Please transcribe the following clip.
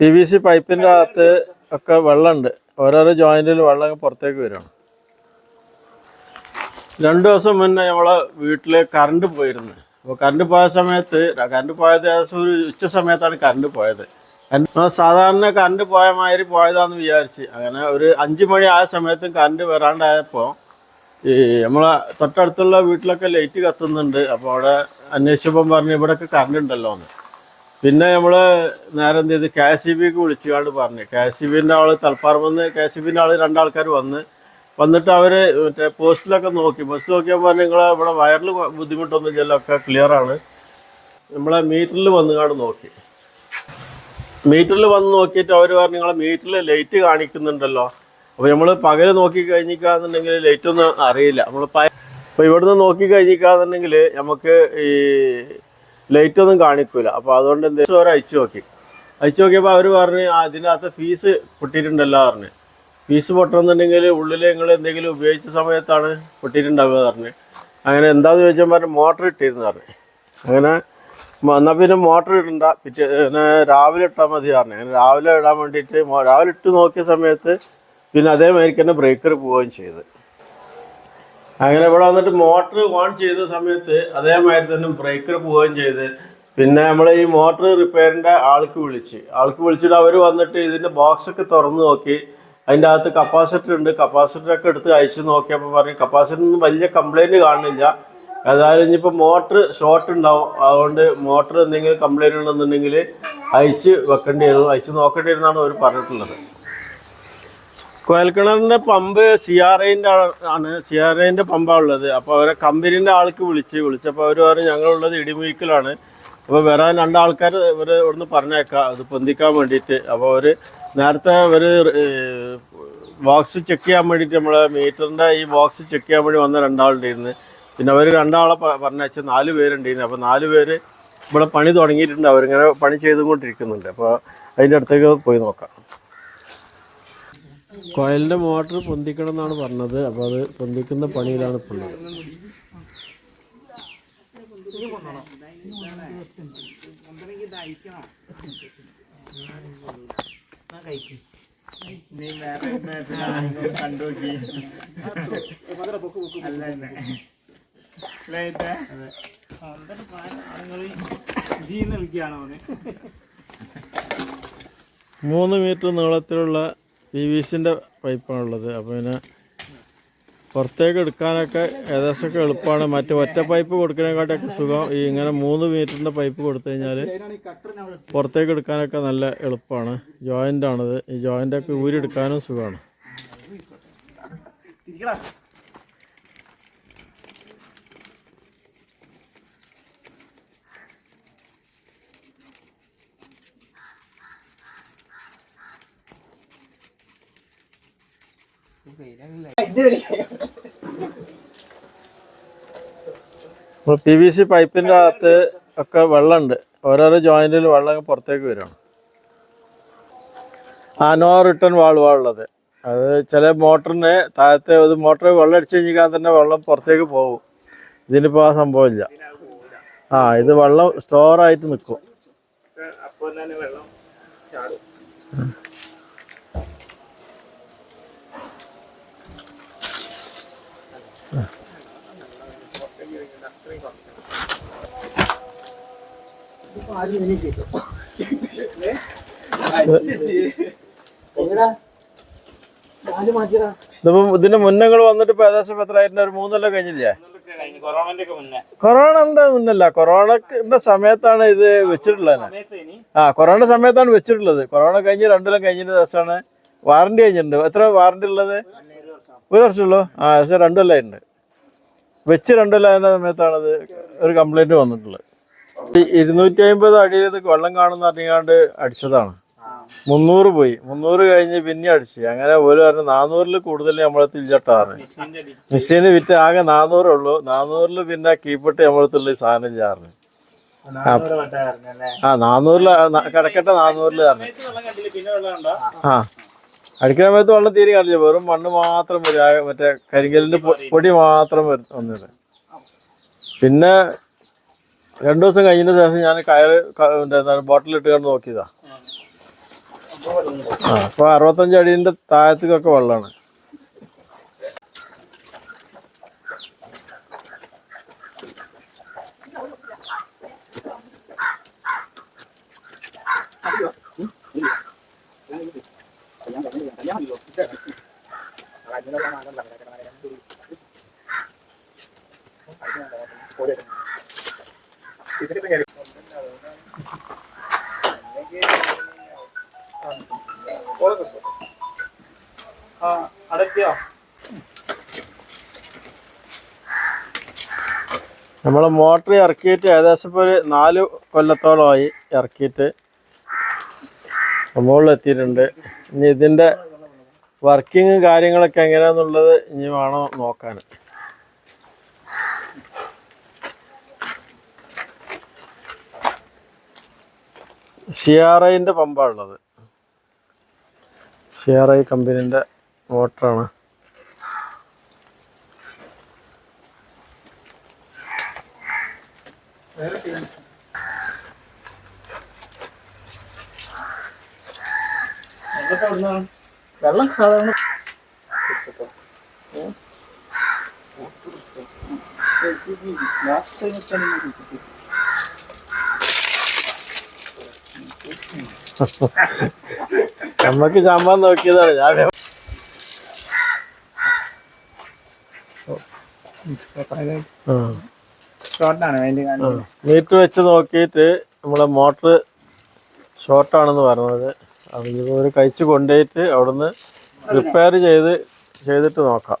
P V C പൈപ്പിന്റെ അകത്ത് ഒക്കെ വെള്ളമുണ്ട് ഓരോരോ ജോയിന്റിൽ വെള്ളം പുറത്തേക്ക് വരണം. രണ്ടു ദിവസം മുന്നേ നമ്മളെ വീട്ടിൽ കറണ്ട് പോയിരുന്നു. അപ്പോൾ കറണ്ട് പോയ സമയത്ത് കറണ്ട് പോയത് ഏകദേശം ഒരു ഉച്ച സമയത്താണ് കറണ്ട് പോയത്. സാധാരണ കറണ്ട് പോയ മാതിരി പോയതാന്ന് വിചാരിച്ച്. അങ്ങനെ ഒരു അഞ്ച് മണി ആയ സമയത്തും കറണ്ട് വരാണ്ടായപ്പോൾ ഈ നമ്മളെ തൊട്ടടുത്തുള്ള വീട്ടിലൊക്കെ ലൈറ്റ് കത്തുന്നുണ്ട്. അപ്പോൾ അവിടെ അന്വേഷിച്ചപ്പം പറഞ്ഞു ഇവിടെയൊക്കെ കറണ്ട് ഉണ്ടല്ലോ എന്ന്. പിന്നെ നമ്മൾ നേരെ എന്ത് ചെയ്ത് കെ എസ് സി ബിക്ക് വിളിച്ചുകൊണ്ട് പറഞ്ഞു. കെ എസ് സി ബിന്റെ ആൾ തൽപ്പാറമെന്ന് കെ എസ് സി ബിന്റെ ആൾ രണ്ടാൾക്കാർ വന്ന്. വന്നിട്ട് അവർ മറ്റേ പോസ്റ്റിലൊക്കെ നോക്കി. പോസ്റ്റ് നോക്കിയപ്പോൾ നിങ്ങൾ ഇവിടെ വയറിൽ ബുദ്ധിമുട്ടൊന്നും ഇല്ലല്ലോ ഒക്കെ ക്ലിയർ ആണ്. നമ്മളെ മീറ്ററിൽ വന്നുകാണ്ട് നോക്കി. മീറ്ററിൽ വന്ന് നോക്കിയിട്ട് അവർ പറഞ്ഞു നിങ്ങളെ മീറ്ററിൽ ലൈറ്റ് കാണിക്കുന്നുണ്ടല്ലോ. അപ്പോൾ നമ്മൾ പകൽ നോക്കി കഴിഞ്ഞിക്കാന്നുണ്ടെങ്കിൽ ലൈറ്റ് ഒന്നും അറിയില്ല നമ്മൾ അപ്പോൾ ഇവിടുന്ന് നോക്കി കഴിഞ്ഞിക്കാന്നുണ്ടെങ്കിൽ നമുക്ക് ഈ ലൈറ്റ് ഒന്നും കാണിക്കൂല. അപ്പോൾ അതുകൊണ്ട് എന്തെങ്കിലും അവർ അയച്ചു നോക്കി. അയച്ചു നോക്കിയപ്പോൾ അവർ പറഞ്ഞ് അതിനകത്ത് ഫീസ് പൊട്ടിയിട്ടുണ്ടല്ലോ പറഞ്ഞു. ഫീസ് പൊട്ടണമെന്നുണ്ടെങ്കിൽ ഉള്ളിൽ നിങ്ങൾ എന്തെങ്കിലും ഉപയോഗിച്ച സമയത്താണ് പൊട്ടിയിട്ടുണ്ടാവുക പറഞ്ഞു. അങ്ങനെ എന്താന്ന് ചോദിച്ചാൽ പറഞ്ഞു മോട്ടർ ഇട്ടിരുന്നു പറഞ്ഞു. അങ്ങനെ എന്നാ പിന്നെ മോട്ടർ ഇടണ്ട. പിറ്റേ രാവിലെ ഇട്ടാൽ മതി പറഞ്ഞു. അങ്ങനെ രാവിലെ ഇടാൻ വേണ്ടിയിട്ട് രാവിലെ ഇട്ട് നോക്കിയ സമയത്ത് പിന്നെ അതേമാതിരി തന്നെ ബ്രേക്കർ പോവുകയും ചെയ്ത്. അങ്ങനെ ഇവിടെ വന്നിട്ട് മോട്ടർ ഓൺ ചെയ്ത സമയത്ത് അതേമാതിരി തന്നെ ബ്രേക്കർ പോവുകയും ചെയ്ത്. പിന്നെ നമ്മൾ ഈ മോട്ടർ റിപ്പയറിന്റെ ആൾക്ക് വിളിച്ച്. ആൾക്ക് വിളിച്ചിട്ട് അവർ വന്നിട്ട് ഇതിന്റെ ബോക്സ് ഒക്കെ തുറന്ന് നോക്കി. അതിന്റെ അകത്ത് കപ്പാസിറ്റർ ഉണ്ട്. കപ്പാസിറ്റർ ഒക്കെ എടുത്ത് അയച്ചു നോക്കിയപ്പോൾ പറഞ്ഞു കപ്പാസിറ്ററിന് വലിയ കംപ്ലൈന്റ് കാണുന്നില്ല. ഏതായാലും ഇനിയിപ്പോൾ മോട്ടർ ഷോർട്ട് ഉണ്ടാവും. അതുകൊണ്ട് മോട്ടർ എന്തെങ്കിലും കംപ്ലൈന്റ് ഉണ്ടെന്നുണ്ടെങ്കിൽ അയച്ച് വെക്കേണ്ടി വരും. അയച്ച് നോക്കേണ്ടി വരുന്നതാണ് അവർ പറഞ്ഞിട്ടുള്ളത്. കോയൽക്കിണറിന്റെ പമ്പ് സി ആർ ഐന്റെ ആണ്. സി ആർ ഐന്റെ പമ്പാണ് ഉള്ളത്. അപ്പോൾ അവരെ കമ്പനീന്റെ ആൾക്ക് വിളിച്ച് വിളിച്ചപ്പോൾ അവർ പറഞ്ഞു ഞങ്ങളുള്ളത് ഇടിമുയിക്കലാണ് അപ്പോൾ വരാൻ രണ്ടാൾക്കാർ ഇവർ ഇവിടുന്ന് പറഞ്ഞേക്കാം അത് പൊന്തിക്കാൻ വേണ്ടിയിട്ട്. അപ്പോൾ അവർ നേരത്തെ ഇവർ ബോക്സ് ചെക്ക് ചെയ്യാൻ വേണ്ടിയിട്ട് നമ്മളെ മീറ്ററിന്റെ ഈ ബോക്സ് ചെക്ക് ചെയ്യാൻ വേണ്ടി വന്ന രണ്ടാളുണ്ടായിരുന്നു. പിന്നെ അവർ രണ്ടാളെ പറഞ്ഞയച്ച നാല് പേരുണ്ടായിരുന്നു. അപ്പോൾ നാല് പേര് ഇവിടെ പണി തുടങ്ങിയിട്ടുണ്ട്. അവരിങ്ങനെ പണി ചെയ്തുകൊണ്ടിരിക്കുന്നുണ്ട്. അപ്പോൾ അതിന്റെ അടുത്തേക്ക് പോയി നോക്കാം. കോയലിന്റെ മോട്ടർ പൊന്തിക്കണം എന്നാണ് പറഞ്ഞത്. അപ്പോൾ അത് പൊന്തിക്കുന്ന പണിയിലാണ് ഇപ്പോൾ ഉള്ളത്. മൂന്ന് മീറ്റർ നീളത്തിലുള്ള പി വി സിന്റെ പൈപ്പാണുള്ളത്. അപ്പോൾ പിന്നെ പുറത്തേക്ക് എടുക്കാനൊക്കെ ഏകദേശമൊക്കെ എളുപ്പമാണ്. മറ്റേ ഒറ്റ പൈപ്പ് കൊടുക്കുന്നതിനെക്കാട്ടൊക്കെ സുഖം. ഈ ഇങ്ങനെ മൂന്ന് മീറ്ററിന്റെ പൈപ്പ് കൊടുത്തു കഴിഞ്ഞാൽ പുറത്തേക്ക് എടുക്കാനൊക്കെ നല്ല എളുപ്പമാണ്. ജോയിന്റ് ആണത് ഈ ജോയിന്റൊക്കെ ഊരി എടുക്കാനും സുഖമാണ് പി വി സി പൈപ്പിന്റെ അകത്ത് ഒക്കെ വെള്ളമുണ്ട് ഓരോരോ ജോയിന്റിൽ വെള്ളം പുറത്തേക്ക് വരണം. ആ നോ റിട്ടേൺ വാൾവാണുള്ളത് അത് ചില മോട്ടറിന് താഴത്തെ ഒരു മോട്ടർ വെള്ളം അടിച്ചു കഴിഞ്ഞാൽ തന്നെ വെള്ളം പുറത്തേക്ക് പോകും. ഇതിനിപ്പോൾ ആ സംഭവമില്ല. ആ ഇത് വെള്ളം സ്റ്റോറായിട്ട് നിൽക്കും ഇതിപ്പം ഇതിന്റെ മുന്നേ നിങ്ങൾ വന്നിട്ട് ഇപ്പൊ ഏകദേശം എത്ര എത്രയായിട്ടുണ്ട് ഒരു മൂന്നല്ല കഴിഞ്ഞില്ലേ? കൊറോണന്റെ മുന്നല്ല. കൊറോണന്റെ സമയത്താണ് ഇത് വെച്ചിട്ടുള്ളത്. സമയത്ത് ആ കൊറോണ സമയത്താണ് വെച്ചിട്ടുള്ളത്. കൊറോണ കഴിഞ്ഞ് രണ്ടിലും കഴിഞ്ഞിട്ട് ദിവസമാണ് വാറണ്ടി കഴിഞ്ഞിട്ടുണ്ട്. എത്ര വാറണ്ടി ഉള്ളത്? ഒരു വർഷമുള്ളൂ? ആ ദിവസം രണ്ടു കൊല്ലമായിട്ടുണ്ട് വെച്ച് രണ്ടു കൊല്ലം സമയത്താണ് ഇത് ഒരു കംപ്ലൈന്റ് വന്നിട്ടുള്ളത്. ഇരുന്നൂറ്റി അമ്പത് അടിയിൽ വെള്ളം കാണുന്ന അറിയാണ്ട് അടിച്ചതാണ്. മുന്നൂറ് പോയി. മുന്നൂറ് കഴിഞ്ഞ് പിന്നെ അടിച്ച്. അങ്ങനെ ഒരു പറഞ്ഞു നാനൂറിൽ കൂടുതൽ നമ്മൾ തിരിച്ചട്ടാറ് മിഷീന് വിറ്റ് ആകെ നാനൂറേ ഉള്ളൂ. നാനൂറിൽ പിന്നെ കീപ്പിട്ട് നമ്മളത്തുള്ള തുള്ളി സാധനം ചാറിന് ആ നാനൂറിൽ കിടക്കട്ടെ നാനൂറിൽ ചാറിന് ആ. അടിക്കുന്ന സമയത്ത് വെള്ളം തീരെ കാണില്ല വെറും മണ്ണ് മാത്രം വരും. മറ്റേ കരിങ്കലിന്റെ പൊടി മാത്രം വന്നിട്ട്. പിന്നെ രണ്ടു ദിവസം കഴിഞ്ഞതിന് ശേഷം ഞാൻ കയറ് എന്താണ് ബോട്ടിലിട്ട് കണ്ട് നോക്കിയതാ. ആ അപ്പോൾ അറുപത്തഞ്ച് അടീന്റെ താഴത്തേക്കൊക്കെ വെള്ളമാണ് ആ അടയ്ക്കോ നമ്മൾ മോട്ടർ ഇറക്കിയിട്ട് ഏകദേശം ഇപ്പോൾ ഒരു നാല് കൊല്ലത്തോളമായി ഇറക്കിയിട്ട് മുകളിലെത്തിയിട്ടുണ്ട് ഇനി ഇതിന്റെ വർക്കിങ്ങും കാര്യങ്ങളൊക്കെ എങ്ങനെയാണെന്നുള്ളത് ഇനി വേണം നോക്കാൻ. സി ആർ ഐന്റെ പമ്പാണ് ഉള്ളത്. സി ആർ ഐ കമ്പനീന്റെ മോട്ടറാണ്. വെള്ളം സാധാരണ ലാസ്റ്റ് ടൈം നമ്മക്ക് ചമ്പാൻ നോക്കിയതാണ് ഞാൻ മീറ്റ്. മീറ്റർ വെച്ച് നോക്കിയിട്ട് നമ്മളെ മോട്ടർ ഷോർട്ടാണെന്ന് പറഞ്ഞത്. ഇതുപോലെ ഒരു കഴിച്ച് കൊണ്ടുപോയിട്ട് അവിടുന്ന് റിപ്പയർ ചെയ്ത് ചെയ്തിട്ട് നോക്കാം.